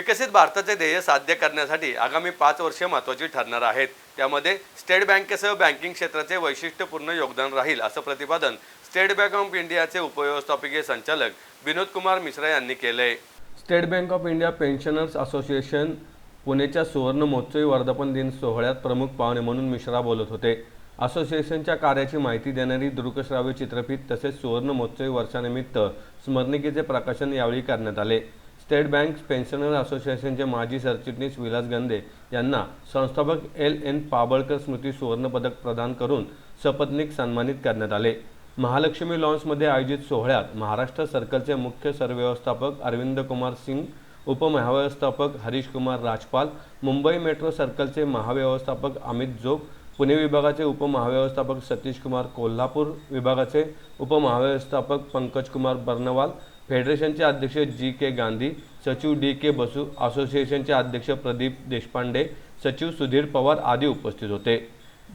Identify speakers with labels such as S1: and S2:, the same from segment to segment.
S1: विकसित भारताचे ध्येय साध्य करण्यासाठी आगामी पाच वर्षे महत्त्वाची ठरणार आहेत. त्यामध्ये स्टेट बँकेसह बँकिंग क्षेत्राचे वैशिष्ट्यपूर्ण योगदान राहील असं प्रतिपादन स्टेट बँक ऑफ इंडियाचे उपव्यवस्थापकीय संचालक विनोद कुमार मिश्रा यांनी केले State Bank of India pensioners association पुणेच्या सुवर्ण महोत्सवी वर्धापन दिन सोहळ्यात प्रमुख पाहुणे म्हणून मिश्रा बोलत होते. असोसिएशनच्या कार्याची माहिती देणारी दृकश्राव्य चित्रफित तसेच सुवर्ण महोत्सवी वर्षानिमित्त स्मरणिकेचे प्रकाशन यावेळी करण्यात आले. स्टेट बँक पेन्शनर असोसिएशनचे माजी सरचिटणीस विलास गंदे यांना संस्थापक एल एन पाबळकर स्मृती सुवर्णपदक प्रदान करून सपत्नीक सन्मानित करण्यात आले. महालक्ष्मी लॉन्समध्ये आयोजित सोहळ्यात महाराष्ट्र सर्कलचे मुख्य सरव्यवस्थापक अरविंद कुमार सिंग उपमहाव्यवस्थापक हरीश कुमार राजपाल मुंबई मेट्रो सर्कलचे महाव्यवस्थापक अमित जोग पुणे विभागाचे उपमहाव्यवस्थापक सतीश कुमार कोल्हापूर विभागाचे उपमहाव्यवस्थापक पंकज कुमार बर्नवाल फेडरेशनचे अध्यक्ष जी के गांधी सचिव डी के बसू असोसिएशनचे अध्यक्ष प्रदीप देशपांडे सचिव सुधीर पवार आदी उपस्थित होते.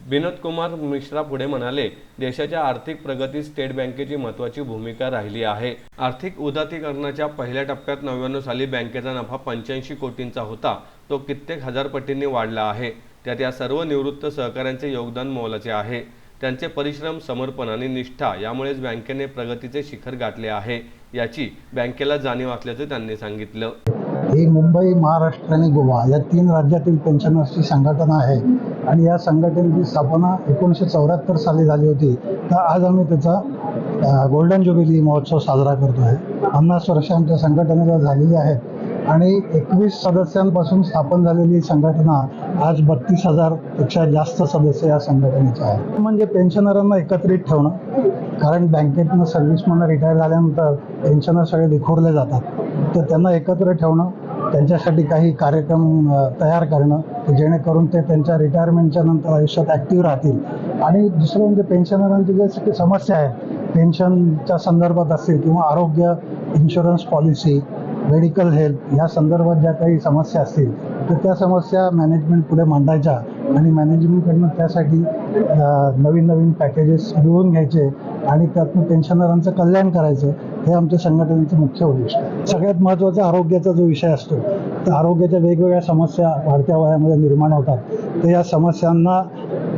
S1: विनोद कुमार मिश्रा पुढे म्हणाले देशाच्या आर्थिक प्रगतीत स्टेट बँकेची महत्त्वाची भूमिका राहिली आहे. आर्थिक उदातीकरणाच्या पहिल्या टप्प्यात नव्याण्णव साली बँकेचा नफा पंच्याऐंशी कोटींचा होता. तो कित्येक हजार पटींनी वाढला आहे. त्यात या सर्व निवृत्त सहकाऱ्यांचे योगदान मोलाचे आहे. त्यांचे परिश्रम समर्पण आणि निष्ठा यामुळेच बँकेने प्रगतीचे शिखर गाठले आहे याची बँकेला जाणीव असल्याचे त्यांनी सांगितलं.
S2: ही मुंबई महाराष्ट्र आणि गोवा या तीन राज्यातील पेन्शनर्सची संघटना आहे. आणि या संघटनेची स्थापना एकोणीसशे चौऱ्याहत्तर साली झाली होती. तर आज आम्ही त्याचा गोल्डन ज्युबिली महोत्सव साजरा करतो आहे पन्नास वर्षांच्या संघटनेला झालेली आहेत आणि एकवीस सदस्यांपासून स्थापन झालेली संघटना आज बत्तीस हजारपेक्षा जास्त सदस्य या संघटनेचे आहेत. म्हणजे पेन्शनरांना एकत्रित ठेवणं कारण बँकेतनं म्हणून रिटायर झाल्यानंतर पेन्शनर सगळे विखुरले जातात. तर त्यांना एकत्र ठेवणं त्यांच्यासाठी काही कार्यक्रम तयार करणं जेणेकरून ते त्यांच्या रिटायरमेंटच्या नंतर आयुष्यात ॲक्टिव्ह राहतील. आणि दुसरं म्हणजे पेन्शनरांची ज्या समस्या आहेत पेन्शनच्या संदर्भात असतील किंवा आरोग्य इन्शुरन्स पॉलिसी मेडिकल हेल्थ या संदर्भात ज्या काही समस्या असतील तर त्या समस्या मॅनेजमेंट पुढे मांडायच्या आणि मॅनेजमेंटकडनं त्यासाठी नवीन नवीन पॅकेजेस मिळवून घ्यायचे आणि त्यातून पेन्शनरांचं कल्याण करायचं हे आमच्या संघटनेचं मुख्य उद्दिष्ट आहे. सगळ्यात महत्त्वाचा आरोग्याचा जो विषय असतो तर आरोग्याच्या वेगवेगळ्या समस्या वाढत्या वयामध्ये निर्माण होतात. तर या समस्यांना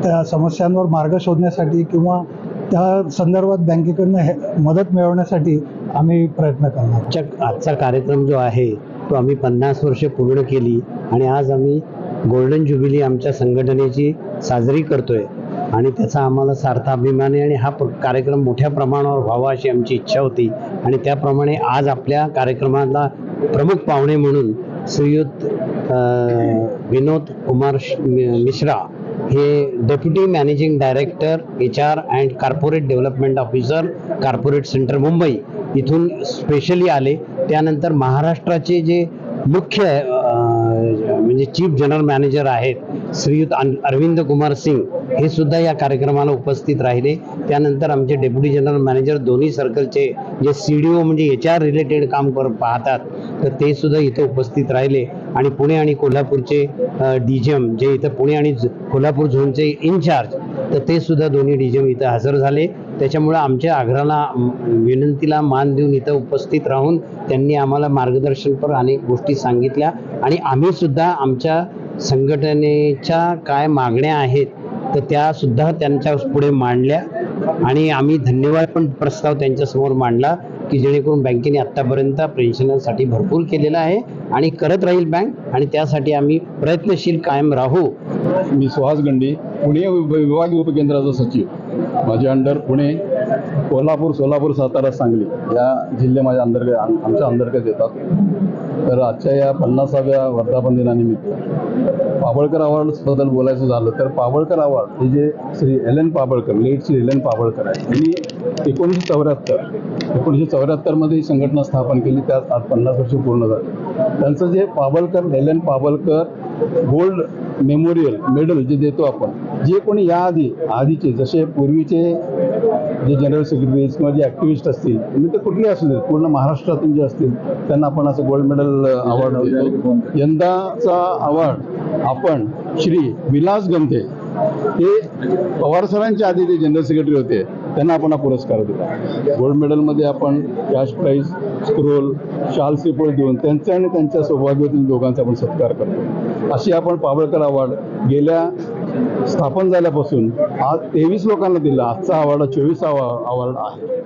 S2: त्या समस्यांवर मार्ग शोधण्यासाठी किंवा त्या संदर्भात बँकेकडनं हे मदत मिळवण्यासाठी आम्ही प्रयत्न करणार.
S3: आजच्या आजचा कार्यक्रम जो आहे तो आम्ही पन्नास वर्ष पूर्ण केली आणि आज आम्ही गोल्डन ज्युबिली आमच्या संघटनेची साजरी करतोय. आणि त्याचा आम्हाला सार्थ अभिमान आहे आणि हा प्र- कार्यक्रम मोठ्या प्रमाणावर व्हावा अशी आमची इच्छा होती. आणि त्याप्रमाणे आज आपल्या कार्यक्रमाला प्रमुख पाहुणे म्हणून श्रीयुत विनोद कुमार श- मि- मिश्रा हे deputy managing director H R and corporate development officer corporate centre Mumbai इथून स्पेशली आले. त्यानंतर महाराष्ट्राचे जे मुख्य चीफ जनरल मॅनेजर आहेत श्रीयुत अरविंद कुमार सिंग हे सुद्धा या कार्यक्रमाला उपस्थित राहिले. त्यानंतर आमचे डेप्युटी जनरल मॅनेजर दोन्ही सर्कलचे जे सी डी ओ म्हणजे एच आर रिलेटेड काम कर पाहतात तर ते सुद्धा इथं उपस्थित राहिले. आणि पुणे आणि कोल्हापूरचे डी जी एम जे इथं पुणे आणि कोल्हापूर झोनचे इन्चार्ज तर ते सुद्धा दोन्ही डी जी एम इथं हजर झाले. त्याच्यामुळं आमच्या आग्रहाला विनंतीला मान देऊन इथं उपस्थित राहून त्यांनी आम्हाला मार्गदर्शनपर अनेक गोष्टी सांगितल्या. आणि आम्ही सुद्धा आमच्या संघटनेच्या काय मागण्या आहेत तर त्या सुद्धा त्यांच्या पुढे मांडल्या. आणि आम्ही धन्यवाद पण प्रस्ताव त्यांच्यासमोर मांडला की जेणेकरून बँकेने आत्तापर्यंत पेन्शनरसाठी भरपूर केलेला आहे. आणि करत राहील बँक आणि त्यासाठी आम्ही प्रयत्नशील कायम राहू.
S4: मी सुहास गंडी पुणे विभागीय उपकेंद्राचा सचिव. माझे अंडर पुणे कोल्हापूर सोलापूर सातारा सांगली. या जिल्हे माझ्या अंतर्गत आमच्या अंतर्गत येतात. तर आजच्या या पन्नासाव्या वर्धापन दिनानिमित्त पाबळकर अवॉर्डबद्दल बोलायचं झालं तर पाबळकर अवॉर्ड हे जे Shri L N Pabalkar late Shri L N Pabalkar आहे यांनी एकोणीसशे चौऱ्याहत्तर एकोणीसशे चौऱ्याहत्तरमध्ये ही संघटना स्थापन केली त्यात आज पन्नास वर्ष पूर्ण झाली. त्यांचं जे Pabalkar L N Pabalkar gold memorial medal जे देतो आपण जे कोणी याआधी आधीचे जसे पूर्वीचे जे जनरल सेक्रेटरीज किंवा जे ॲक्टिव्हिस्ट असतील म्हणजे ते कुठले असू देत पूर्ण महाराष्ट्रातून जे असतील त्यांना आपण असं गोल्ड मेडल अवॉर्ड देतो. यंदाचा अवॉर्ड आपण श्री विलास गंधे हे पवार सरांच्या आधी ते जनरल सेक्रेटरी होते त्यांना आपण हा पुरस्कार दिला गोल्ड मेडलमध्ये आपण कॅश प्राईज स्क्रोल शाल श्रीफळ देऊन त्यांचा आणि त्यांच्या सौभाग्यवती दोघांचा आपण सत्कार करतो. अशी आपण पावळकर अवॉर्ड गेल्या स्थापन झाल्यापासून आज तेवीस लोकांना दिला. आजचा अवॉर्ड चोवीसावा अवॉर्ड आहे.